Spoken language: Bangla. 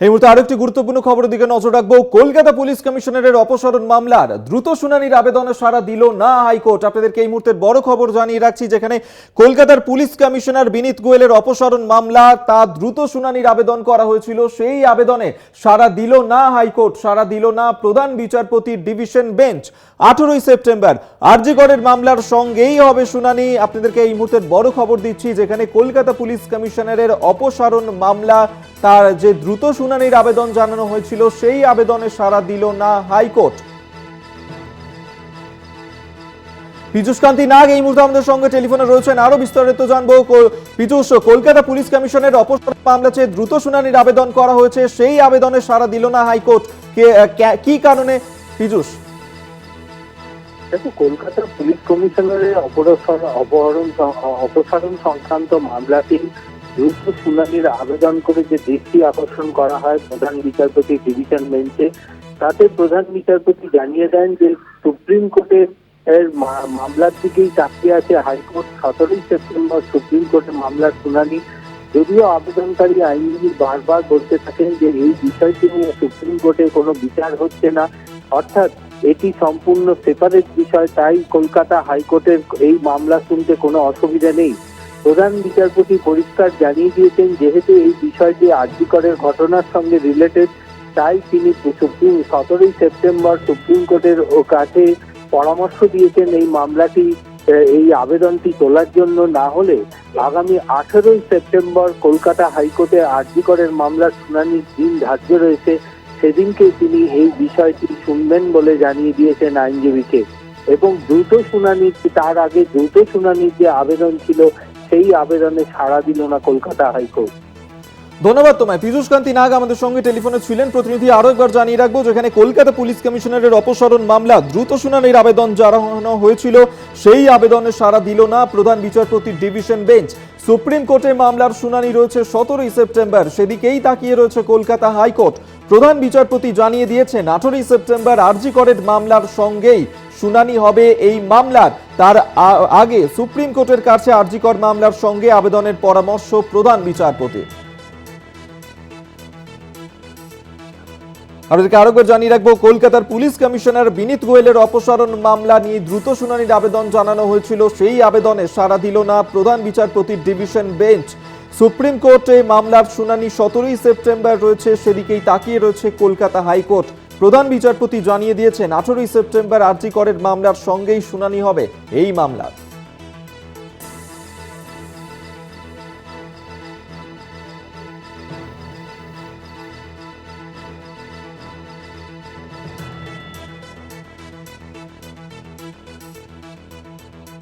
এই মুহূর্তে আরেকটি গুরুত্বপূর্ণ খবরের দিকে নজর রাখব। কলকাতা পুলিশ কমিশনারের অপসারণ মামলার দ্রুত শুনানির আবেদনে সাড়া দিল না হাইকোর্ট। আপনাদেরকে এই মুহূর্তের বড় খবর জানিয়ে রাখছি, যেখানে কলকাতার পুলিশ কমিশনার বিনীত গোয়েলের অপসারণ মামলা, তা দ্রুত শুনানির আবেদন করা হয়েছিল। সেই আবেদনে সাড়া দিল না হাইকোর্ট, সাড়া দিল না প্রধান বিচারপতির ডিভিশন বেঞ্চ। আঠেরোই সেপ্টেম্বর আরজিগড়ের মামলার সঙ্গেই হবে শুনানি। আপনাদেরকে এই মুহূর্তের বড় খবর দিচ্ছি, যেখানে কলকাতা পুলিশ কমিশনারের অপসারণ মামলা তার যে দ্রুত শুনানির আবেদন জানানো হয়েছিল, সেই আবেদনে সাড়া দিল না হাইকোর্ট। নাগ, এই মুহূর্তে আমাদের সঙ্গে টেলিফোনে রয়েছেন। আরও বিস্তারিত জানব। পীযুষ, কলকাতা পুলিশ কমিশনের অপসারণ মামলা চেয়ে দ্রুত শুনানির আবেদন করা হয়েছে, সেই আবেদনে সাড়া দিল না হাইকোর্ট। কে- কারণে? পীযুষ। দেখো কলকাতা পুলিশ কমিশনারের অপহরণ অপসারণ সংক্রান্ত মামলাটি দ্রুত শুনানির আবেদন করে যে দৃষ্টি আকর্ষণ করা হয় প্রধান বিচারপতি ডিভিশন বেঞ্চে, তাতে প্রধান বিচারপতি জানিয়ে দেন যে সুপ্রিম কোর্টের এর মামলার দিকেই তাকিয়ে আছে হাইকোর্ট সতেরোই সেপ্টেম্বর সুপ্রিম কোর্টে মামলার শুনানি। যদিও আবেদনকারী আইনজীবী বারবার বলতে থাকেন যে এই বিষয়টি নিয়ে সুপ্রিম কোর্টে কোনো বিচার হচ্ছে না। অর্থাৎ এটি সম্পূর্ণ সেপারেট বিষয়, তাই কলকাতা হাইকোর্টের এই মামলা শুনতে কোনো অসুবিধা নেই। প্রধান বিচারপতি পরিষ্কার জানিয়ে দিয়েছেন, যেহেতু এই বিষয়টি আর্যিকরের ঘটনার সঙ্গে রিলেটেড তাই তিনি সুপ্রিম, সতেরোই সেপ্টেম্বর সুপ্রিম কোর্টের কাছে পরামর্শ দিয়েছেন এই মামলাটি এই আবেদনটি তোলার জন্য। না হলে আগামী আঠেরোই সেপ্টেম্বর কলকাতা হাইকোর্টে আর্যিকরের মামলার শুনানির দিন ধার্য রয়েছে। সেদিনকে তিনি এই বিষয়টি শুনবেন বলে জানিয়ে দিয়েছেন আইনজীবীকে। এবং দ্রুত শুনানি তার আগে দ্রুত শুনানির যে আবেদন ছিল সেই আবেদনে সাড়া দিল না কলকাতা হাইকোর্ট। ধন্যবাদ তোমায়। পীযুষ কান্তি নাগ আমাদের সঙ্গে টেলিফোনে ছিলেন। প্রতিনিধি আরও একবার জানিয়ে রাখব যেখানে কলকাতা পুলিশ কমিশনারের অপসারণ মামলা দ্রুত শুনানির আবেদন জানানো হয়েছিল। সেই আবেদনে সাড়া দিল না প্রধান বিচারপতির ডিভিশন বেঞ্চ। সুপ্রিম কোর্টে মামলার শুনানি রয়েছে সতেরোই সেপ্টেম্বর। সেদিকেই তাকিয়ে রয়েছে কলকাতা হাইকোর্ট। প্রধান বিচারপতি জানিয়ে দিয়েছেন, আঠেরোই সেপ্টেম্বর আরজি করের মামলার সঙ্গেই শুনানি হবে এই মামলার। তার আগে সুপ্রিম কোর্টের কাছে আরজিকর মামলার সঙ্গে আবেদনের পরামর্শ প্রধান বিচারপতি। আপনাদেরকে আরেকবার জানিয়ে রাখব, কলকাতার পুলিশ কমিশনার বিনীত গোয়েলের অপসারণ মামলা নিয়ে দ্রুত শুনানির আবেদন জানানো হয়েছিল। সেই আবেদনে সাড়া দিল না প্রধান বিচারপতির ডিভিশন বেঞ্চ। সুপ্রিম কোর্টে মামলার শুনানি সতেরোই সেপ্টেম্বর রয়েছে, সেদিকেই তাকিয়ে রয়েছে কলকাতা হাইকোর্ট। প্রধান বিচারপতি জানিয়ে দিয়েছেন আঠেরোই সেপ্টেম্বর আর্জি করের মামলার সঙ্গেই শুনানি হবে এই মামলার।